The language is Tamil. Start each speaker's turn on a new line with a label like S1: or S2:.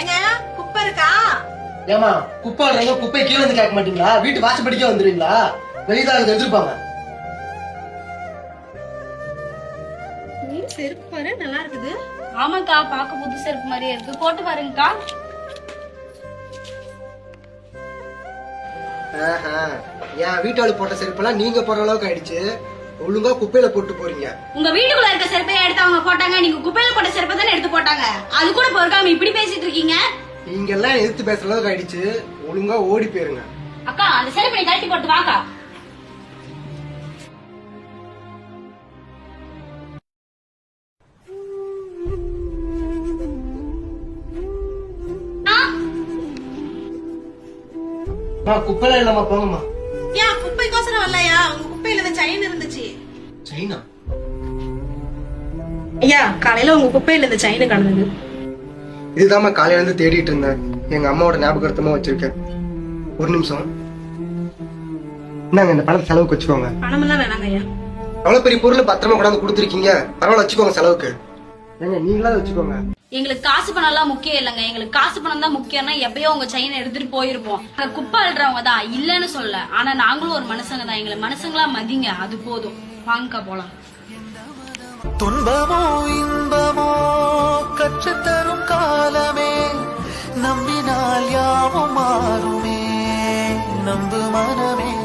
S1: ஏங்க குப்பை இருக்கா?
S2: ஏமா குப்பை குப்பை கீழே வந்து கேட்க மாட்டீங்களா? வீட்டு வாசப்படிக்கே வந்துருவீங்களா? வெளியே எடுத்துருப்பாங்க.
S1: நீ செருப்பு பாரு நல்லா இருக்குது.
S3: ஆமாக்கா பார்க்க புது செருப்பு மாதிரியே இருக்கு. போட்டு பாருங்கக்கா.
S2: ஆஹா. என் வீட்டாளு போட்ட செருப்பெல்லாம் நீங்க போடுற அளவுக்கு ஆயிடுச்சு. ஒழுங்கா குப்பையில போட்டு போறீங்க.
S3: உங்க வீட்டுக்குள்ள இருக்க செருப்பை எடுத்து அவங்க போட்டாங்க நீங்க குப்பையில போட்ட செருப்பை தானே எடுத்து போட்டாங்க அது கூட பொறுக்காம இப்படி பேசிட்டு இருக்கீங்க?
S2: நீங்க எல்லாம் எதிர்த்து பேசுற அளவுக்கு ஆயிடுச்சு. ஒழுங்கா ஓடி போயிருங்க.
S3: அக்கா அந்த செருப்பை கழட்டி போட்டு வாக்கா.
S2: குப்பையில இல்லம்மா போங்கம்மா.
S1: ஏன் குப்பைக்கோசரம் வரலையா? உங்க குப்பையில இந்த செயின் இருந்துச்சு.
S2: சைனா
S1: ஐயா காலையில உங்க குப்பையில இந்த செயின் கடந்தது
S2: இதுதாம்மா காலையில இருந்து தேடிட்டு இருந்தேன். எங்க அம்மாவோட ஞாபகார்த்தமா வச்சிருக்கேன். ஒரு நிமிஷம். இந்தாங்க இந்த பணத்தை செலவுக்கு வச்சுக்கோங்க.
S1: பணம் எல்லாம் வேணாங்க ஐயா.
S2: அவ்வளவு பெரிய பொருள் பத்திரமா கொண்டாந்து கொடுத்துருக்கீங்க. பரவாயில்ல வச்சுக்கோங்க செலவுக்கு. ஏங்க நீங்களா வச்சுக்கோங்க.
S3: எங்களுக்கு காசு பணம் எல்லாம் முக்கியம் இல்லைங்க. எங்களுக்கு காசு பணம் தான் முக்கியம்னா எப்பயோ உங்க செயின் எடுத்துட்டு போயிருப்போம். நாங்க குப்பை அழுறவங்க தான். இல்லன்னு சொல்ல ஆனா நாங்களும் ஒரு மனுஷங்க தான். எங்களை மனுஷங்களா மதிங்க. அது போதும். வாங்கக்கா போலாம்.
S4: துன்பமோ இன்பமோ கற்றுத்தரும் நம்பினால் மாறுமே நம்பு மனமே.